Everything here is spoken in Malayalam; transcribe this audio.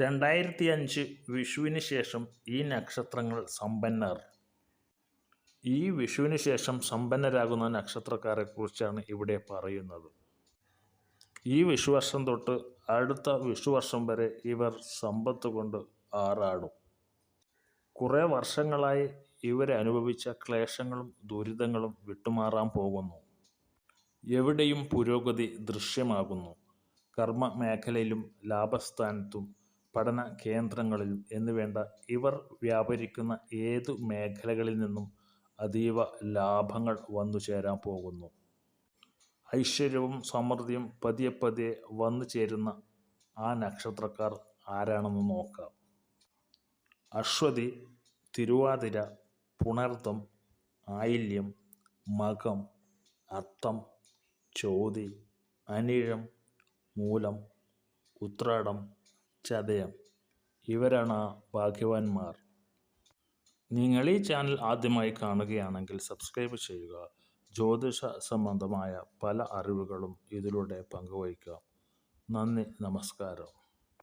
രണ്ടായിരത്തി അഞ്ച് വിഷുവിന് ശേഷം ഈ നക്ഷത്രങ്ങൾ സമ്പന്നർ. ഈ വിഷുവിന് ശേഷം സമ്പന്നരാകുന്ന നക്ഷത്രക്കാരെക്കുറിച്ചാണ് ഇവിടെ പറയുന്നത്. ഈ വിഷുവർഷം തൊട്ട് അടുത്ത വിഷുവർഷം വരെ ഇവർ സമ്പത്ത് കൊണ്ട് ആറാടും. കുറേ വർഷങ്ങളായി ഇവരനുഭവിച്ച ക്ലേശങ്ങളും ദുരിതങ്ങളും വിട്ടുമാറാൻ പോകുന്നു. എവിടെയും പുരോഗതി ദൃശ്യമാകുന്നു. കർമ്മ മേഖലയിലും ലാഭസ്ഥാനത്തും പഠന കേന്ദ്രങ്ങളിൽ എന്നുവേണ്ട ഇവർ വ്യാപരിക്കുന്ന ഏതു മേഖലകളിൽ നിന്നും അതീവ ലാഭങ്ങൾ വന്നു ചേരാൻ പോകുന്നു. ഐശ്വര്യവും സമൃദ്ധിയും പതിയെ പതിയെ വന്നു ചേരുന്ന ആ നക്ഷത്രക്കാർ ആരാണെന്ന് നോക്കാം. അശ്വതി തിരുവാതിര പുണർത്തം ആയില്യം മകം അത്തം ചോതി അനിഴം മൂലം ഉത്രാടം ചതയം. ഇവരാണ് ഭാഗ്യവാന്മാർ. നിങ്ങൾ ഈ ചാനൽ ആദ്യമായി കാണുകയാണെങ്കിൽ സബ്സ്ക്രൈബ് ചെയ്യുക. ജ്യോതിഷ സംബന്ധമായ പല അറിവുകളും ഇതിലൂടെ പങ്കുവയ്ക്കാം. നന്ദി നമസ്കാരം.